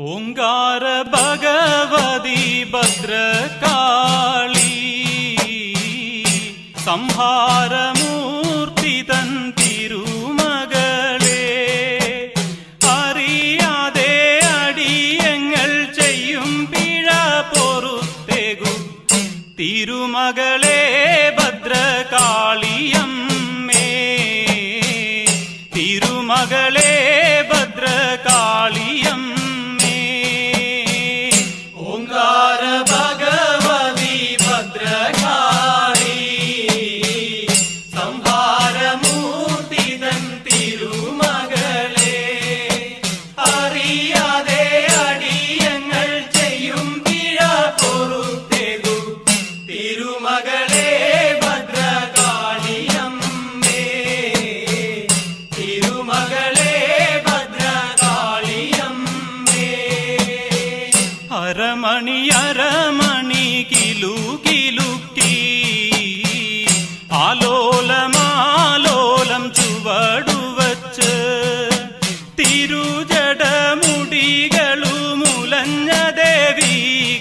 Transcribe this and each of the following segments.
ഓങ്കാര ഭഗവതി ഭദ്രകാളി. സംഹാരമൂർത്തി തൻ തിരുമകളെ. അടിയങ്ങൾ ചെയ്യും തിരുമകളെ ഭദ്രകാളിയമ്മേ. തിരുമകളെ ഭദ്രകാളി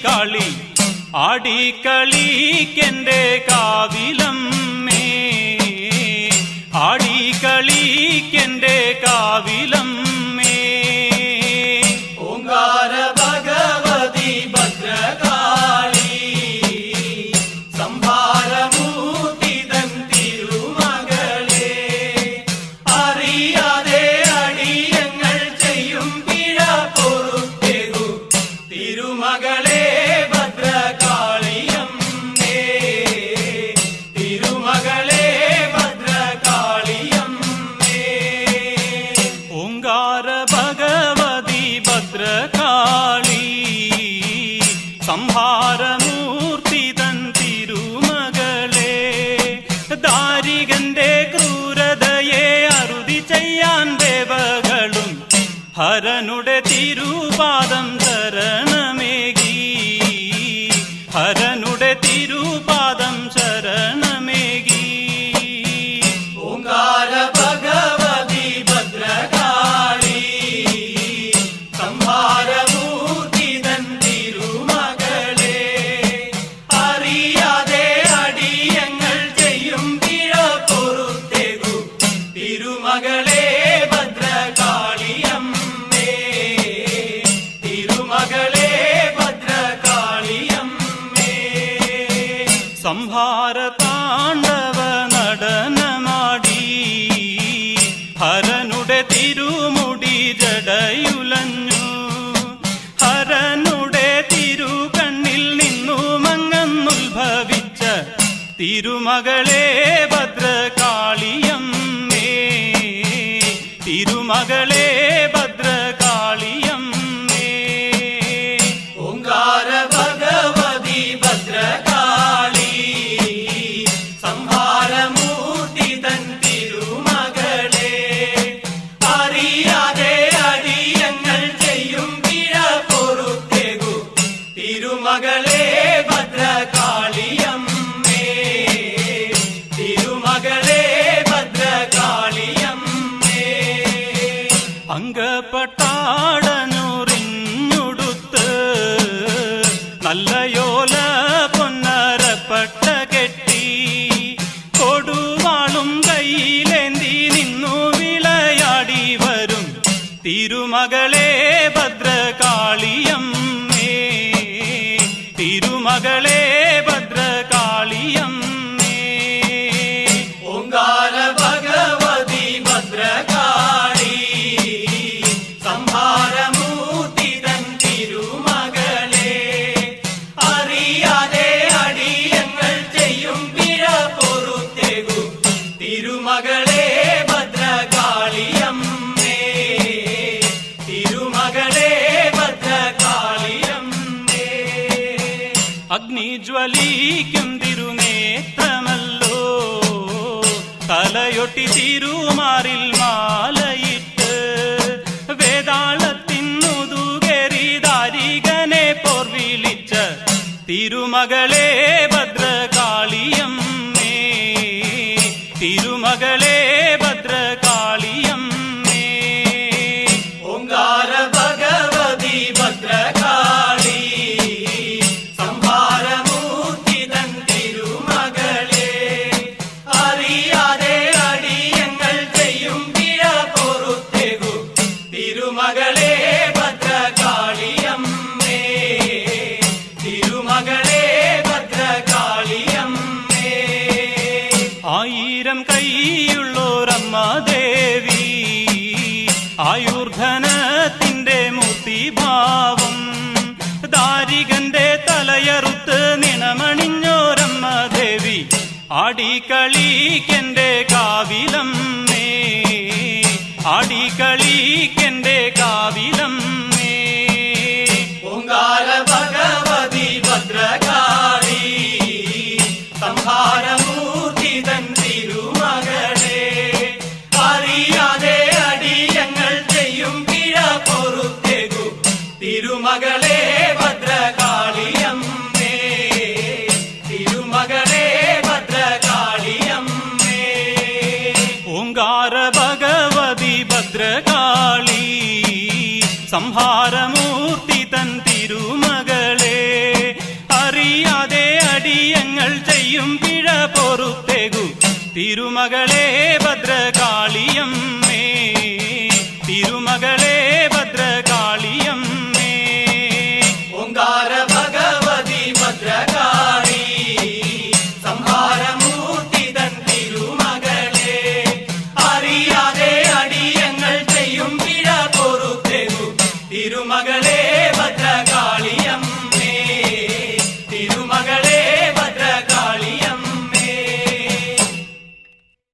കളി ആടിക്കളിക്കെന്റെ കാവിലം ഭാരമൂർത്തി തൻ തിരുമകളെ ദാരികന്റെ ക്രൂരതയെ അറുതി ചെയ്യാൻ ദേവകളും ഹരനുടെ തിരുപാ സംഹാര ತಾಂಡವ നടനമാടി. ഹരനുടെ തിരുമുടി ജടയുലഞ്ഞു. ഹരനുടെ തിരുകണ്ണിൽ നിന്നു മങ്ങന്നുത്ഭവിച്ച തിരുമകളെ ഭദ്രകാളിയമ്മേ. തിരുമകളെ அங்கப்பட்டாள் അഗ്നി ജ്വലിക്കും തിരുനേത്രമല്ലോ തലയൊട്ടി തിരുമാറിൽ മാലയിട്ട് വേതാളത്തിനുതുകരി ദാരികനെ പോർവിളിച്ച തിരുമകളേ കൈയുള്ളോരമ്മ ദേവി മൂർത്തി മൂർത്തിഭാവം ദാരികന്റെ തലയറുത്ത് നിണമണിഞ്ഞോരമ്മ ദേവി കാവിലമ്മേ ആടിക്കളിക്ക பாரம